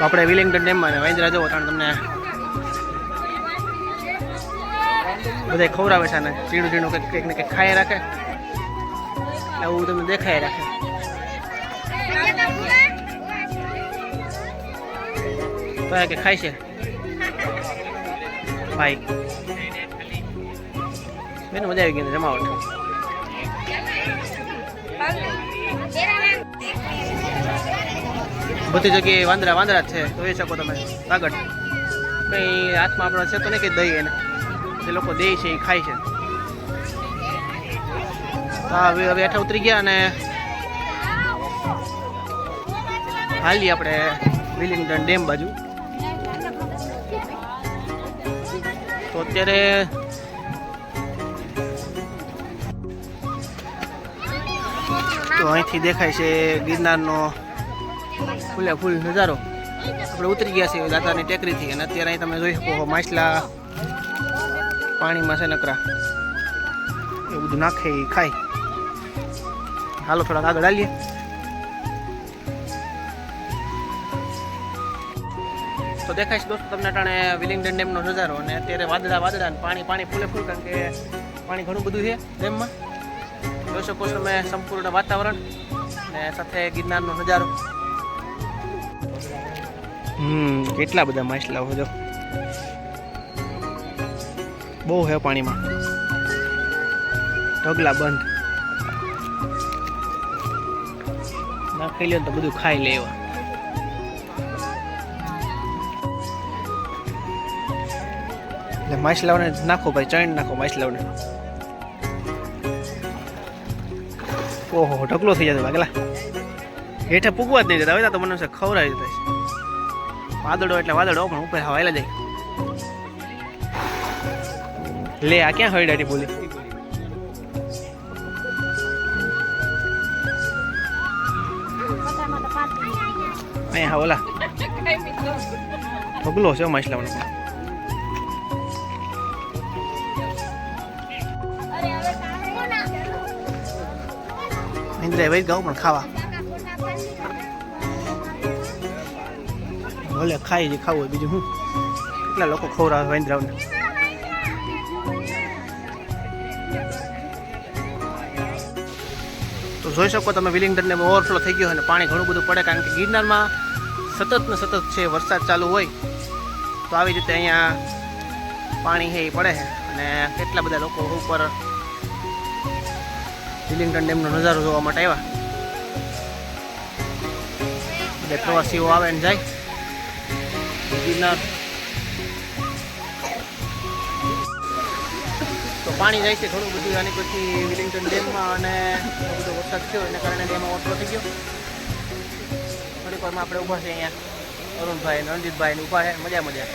તો આપણે વિલિંગ્ટન ડેમમાં વાંદરા જવો કારણ તમને બધા ખવડાવે છે ને ઝીણું ઝીણું કંઈક કંઈક ને કંઈક ખાઈ રાખે. એવું તમને દેખાય રાખે. તો કે ખાય છે? ભાઈ. બેન, મજા આવી ગઈ જમાવટ. બધી જગ્યાએ વાંદરા વાંદરા છે. જોઈ શકો તમે. કાગળ કંઈ હાથમાં આપણો છે તો નહીં કે દહીં એને. જે લોકો દે છે એ ખાય છે. હા, હવે હવે ઉતરી ગયા અને હાલી આપણે વિલિંગ્ટન ડેમ બાજુ. તો અત્યારે તો અહીંથી દેખાય છે ગિરનારનો ફૂલે ફૂલ નજારો. આપણે ઉતરી ગયા છીએ દાદાની ટેકરીથી અને અત્યારે અહીં તમે જોઈ શકો માછલા પાણીમાં છે નકરા. એવું બધું નાખે એ ખાય. હાલો થોડાક આગળ હાલીએ તો દેખાય છે દોસ્તો તમને ટાણે વિલિંગડન ડેમનો નજારો અને અત્યારે વાદળા વાદળા પાણી પાણી ફૂલે ફૂલ કારણ કે પાણી ઘણું બધું છે ડેમમાં. જોઈ શકો છો તમે સંપૂર્ણ વાતાવરણ અને સાથે ગિરનારનો નજારો. હમ, કેટલા બધા માછલા હોય બહુ હે પાણીમાં. ઢગલા બંધ. નાખી ને તો બધું ખાઈ લે એવા. એટલે માછલાઓને નાખો ભાઈ, ચણ નાખો માછલાઓને. ઓહો, ઢગલો થઈ જતો ભાગલા હેઠે પૂગવા જ નહીં જતા હવે તો મને ખવડાવી છે. વાદળો એટલે વાદળો, પણ ઉપર હવાયેલા જાય. લે, આ ક્યાં હોય ડાટી બોલી? અહીંયા, હા, ઓલા. ઢગલો છે માછલાઓનો. ઇન્દ્રાય વહી ગાઉં પણ ખાવા. ભલે ખાઈ જે ખાવું હોય બીજું શું કેટલા લોકો ખવડાવે વાંદરાઓને તો જોઈ શકો તમે વિલિંગ્ટનને ઓવરફ્લો થઈ ગયો અને પાણી ઘણું બધું પડે કારણ કે ગિરનારમાં સતત ને સતત છે વરસાદ ચાલુ હોય. તો આવી રીતે અહીંયા પાણી છે એ પડે છે અને કેટલા બધા લોકો ઉપર વિલિંગડન ડેમનો નજારો જોવા માટે આવ્યા. બધા પ્રવાસીઓ આવે ને જાય. ગિરનાર તો પાણી જાય છે ઘણું બધું, આની પછી વિલિંગ્ટન ડેમમાં અને બધો વરસાદ થયો, એના કારણે ડેમમાં ઓટલો થઈ ગયો. થોડીક વારમાં આપણે ઊભા છે અહીંયા. અરુણભાઈ રણજીતભાઈ ઊભા છે, મજા મજા.